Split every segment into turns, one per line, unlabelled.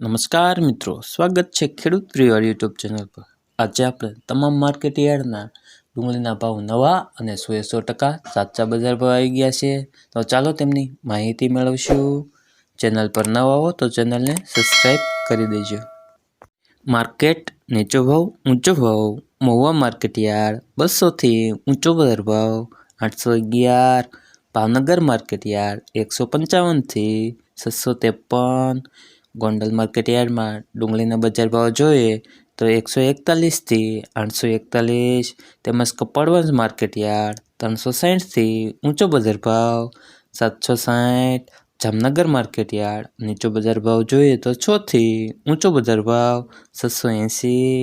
નમસ્કાર મિત્રો, સ્વાગત છે ખેડૂત પ્રિયર યુટ્યુબ ચેનલ પર. આજે આપણે તમામ માર્કેટ યાર્ડના ડુંગળીના ભાવ નવા અને સો એ સો ટકા સાચા બજાર ભાવ આવી ગયા છે. તો ચાલો તેમની માહિતી મેળવશું. ચેનલ પર નવા હો તો ચેનલને સબસ્ક્રાઈબ કરી દેજો. માર્કેટ નીચો ભાવ, ઊંચો ભાવ, મહુવા માર્કેટ યાર્ડ બસોથી ઊંચો બજાર ભાવ, આઠસો અગિયાર, ભાવનગર માર્કેટ યાર્ડ એકસો પંચાવનથી છસો ત્રેપન ગોંડલ માર્કેટ યાર્ડમાં ડુંગળીના બજાર ભાવ જોઈએ તો એકસો એકતાલીસથી આઠસો એકતાલીસ તેમજ કપડવંશ માર્કેટ યાર્ડ ત્રણસો સાઠથી ઊંચો બજાર ભાવ સાતસો સાઠ જામનગર માર્કેટ યાર્ડ નીચો બજાર ભાવ જોઈએ તો છથી ઊંચો બજાર ભાવ સાતસો એંસી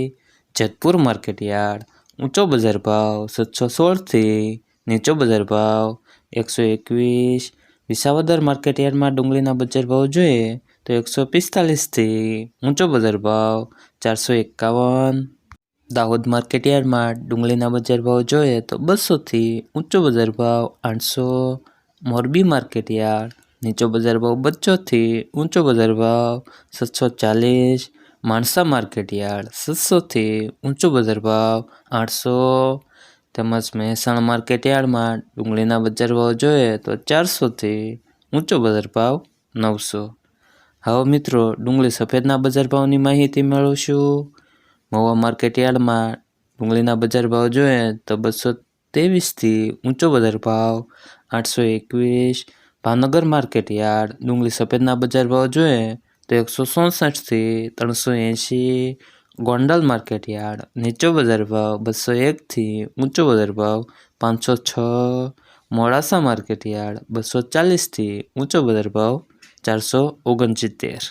જેતપુર માર્કેટ યાર્ડ ઊંચો બજાર ભાવ સાતસો સોળથી નીચો બજાર ભાવ એકસો એકવીસ વિસાવદર માર્કેટયાર્ડમાં ડુંગળીના બજાર ભાવ જોઈએ તો એકસો પિસ્તાલીસથી ઊંચો બજાર ભાવ ચારસો એકાવન. દાહોદ માર્કેટ યાર્ડમાં ડુંગળીના બજાર ભાવ જોઈએ તો બસોથી ઊંચો બજાર ભાવ આઠસો. મોરબી માર્કેટ યાર્ડ નીચો બજાર ભાવ બચ્ચોથી ઊંચો બજાર ભાવ સાતસો ચાલીસ. માણસા માર્કેટ યાર્ડ સાતસોથી ઊંચો બજાર ભાવ આઠસો. તેમજ મહેસાણા માર્કેટ યાર્ડમાં ડુંગળીના બજાર ભાવ જોઈએ તો ચારસોથી ઊંચો બજાર ભાવ નવસો. હવે મિત્રો, ડુંગળી સફેદના બજાર ભાવની માહિતી મેળવશું. મહુવા માર્કેટ યાર્ડમાં ડુંગળીના બજાર ભાવ જોઈએ તો બસો ત્રેવીસથી ઊંચો બજાર ભાવ, આઠસો એકવીસ. ભાવનગર માર્કેટ યાર્ડ, ડુંગળી સફેદના બજાર ભાવ જોઈએ તો એકસો ચોસઠથી ત્રણસો એંશી. ગોંડલ માર્કેટ યાર્ડ, નીચો બજાર ભાવ બસો એકથી ઊંચો બજાર ભાવ પાંચસો છ. મોડાસા માર્કેટ યાર્ડ, બસો ચાલીસથી ઊંચો બજાર ભાવ ચારસો ઓગણસિત્તેર.